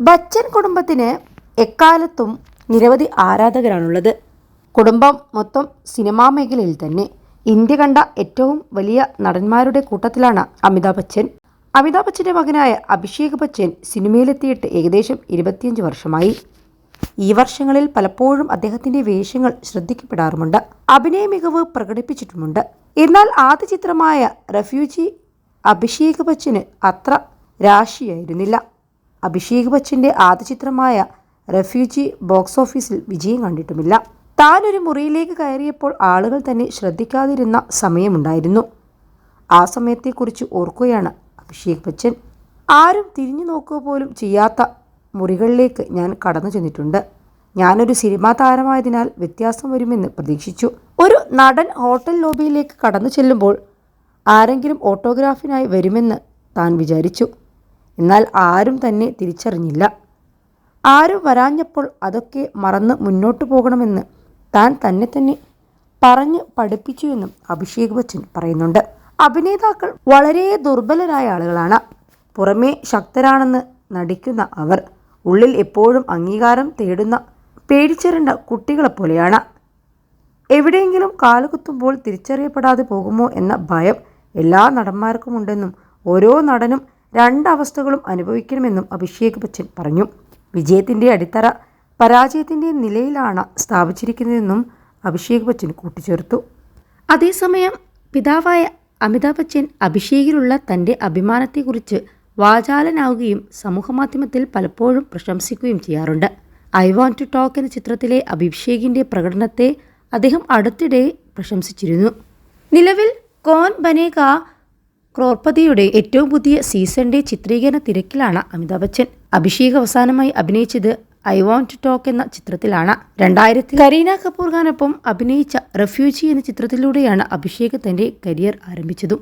ബച്ചൻ കുടുംബത്തിന് എക്കാലത്തും നിരവധി ആരാധകരാണുള്ളത്. കുടുംബം മൊത്തം സിനിമാ മേഖലയിൽ തന്നെ. ഇന്ത്യ കണ്ട ഏറ്റവും വലിയ നടന്മാരുടെ കൂട്ടത്തിലാണ് അമിതാഭ് ബച്ചൻ. അമിതാഭ് ബച്ചന്റെ മകനായ അഭിഷേക് ബച്ചൻ സിനിമയിലെത്തിയിട്ട് ഏകദേശം ഇരുപത്തിയഞ്ച് വർഷമായി. ഈ വർഷങ്ങളിൽ പലപ്പോഴും അദ്ദേഹത്തിന്റെ വേഷങ്ങൾ ശ്രദ്ധിക്കപ്പെടാറുമുണ്ട്. അഭിനയ മികവ് പ്രകടിപ്പിച്ചിട്ടുമുണ്ട്. എന്നാൽ ആദ്യ ചിത്രമായ റെഫ്യൂജി അഭിഷേക് ബച്ചന് അത്ര രാശിയായിരുന്നില്ല. അഭിഷേക് ബച്ചന്റെ ആദ്യ ചിത്രമായ റെഫ്യൂജി ബോക്സ് ഓഫീസിൽ വിജയം കണ്ടിട്ടുമില്ല. താനൊരു മുറിയിലേക്ക് കയറിയപ്പോൾ ആളുകൾ തന്നെ ശ്രദ്ധിക്കാതിരുന്ന സമയമുണ്ടായിരുന്നു. ആ സമയത്തെക്കുറിച്ച് ഓർക്കുകയാണ് അഭിഷേക് ബച്ചൻ. ആരും തിരിഞ്ഞു നോക്കുക പോലും ചെയ്യാത്ത മുറികളിലേക്ക് ഞാൻ കടന്നു ചെന്നിട്ടുണ്ട്. ഞാനൊരു സിനിമാ താരമായതിനാൽ വ്യത്യാസം വരുമെന്ന് പ്രതീക്ഷിച്ചു. ഒരു നടൻ ഹോട്ടൽ ലോബിയിലേക്ക് കടന്നു ചെല്ലുമ്പോൾ ആരെങ്കിലും ഓട്ടോഗ്രാഫിനായി വരുമെന്ന് താൻ വിചാരിച്ചു. എന്നാൽ ആരും തന്നെ തിരിച്ചറിഞ്ഞില്ല. ആരും വരാഞ്ഞപ്പോൾ അതൊക്കെ മറന്ന് മുന്നോട്ടു പോകണമെന്ന് താൻ തന്നെ തന്നെ പറഞ്ഞ് പഠിപ്പിച്ചുവെന്നും അഭിഷേക് ബച്ചൻ പറയുന്നുണ്ട്. അഭിനേതാക്കൾ വളരെ ദുർബലരായ ആളുകളാണ്. പുറമേ ശക്തരാണെന്ന് നടിക്കുന്ന അവർ ഉള്ളിൽ എപ്പോഴും അംഗീകാരം തേടുന്ന പേടിച്ചിരണ്ട കുട്ടികളെപ്പോലെയാണ് എവിടെയെങ്കിലും കാലുകുത്തുമ്പോൾ തിരിച്ചറിയപ്പെടാതെ പോകുമോ എന്ന ഭയം എല്ലാ നടന്മാർക്കുമുണ്ടെന്നും ഓരോ നടനും രണ്ടവസ്ഥകളും അനുഭവിക്കണമെന്നും അഭിഷേക് ബച്ചൻ പറഞ്ഞു. വിജയത്തിന്റെ അടിത്തറ പരാജയത്തിന്റെ നിലയിലാണ് സ്ഥാപിച്ചിരിക്കുന്നതെന്നും അഭിഷേക് ബച്ചൻ കൂട്ടിച്ചേർത്തു. അതേസമയം പിതാവായ അമിതാഭ് ബച്ചൻ അഭിഷേകിലുള്ള തന്റെ അഭിമാനത്തെക്കുറിച്ച് വാചാലനാവുകയും സമൂഹമാധ്യമത്തിൽ പലപ്പോഴും പ്രശംസിക്കുകയും ചെയ്യാറുണ്ട്. ഐ വാണ്ട് ടു ടോക്ക് എന്ന ചിത്രത്തിലെ അഭിഷേകിന്റെ പ്രകടനത്തെ അദ്ദേഹം അടുത്തിടെ പ്രശംസിച്ചിരുന്നു. നിലവിൽ കോൻ ബനേക ക്രോർപതിയുടെ ഏറ്റവും പുതിയ സീസണിന്റെ ചിത്രീകരണ തിരക്കിലാണ് അമിതാഭ് ബച്ചൻ. അഭിഷേക് അവസാനമായി അഭിനയിച്ചത് ഐ വോണ്ട് ടു ടോക്ക് എന്ന ചിത്രത്തിലാണ്. രണ്ടായിരത്തി കരീന കപൂർ ഖാനൊപ്പം അഭിനയിച്ച റെഫ്യൂജി എന്ന ചിത്രത്തിലൂടെയാണ് അഭിഷേക് തന്റെ കരിയർ ആരംഭിച്ചതും.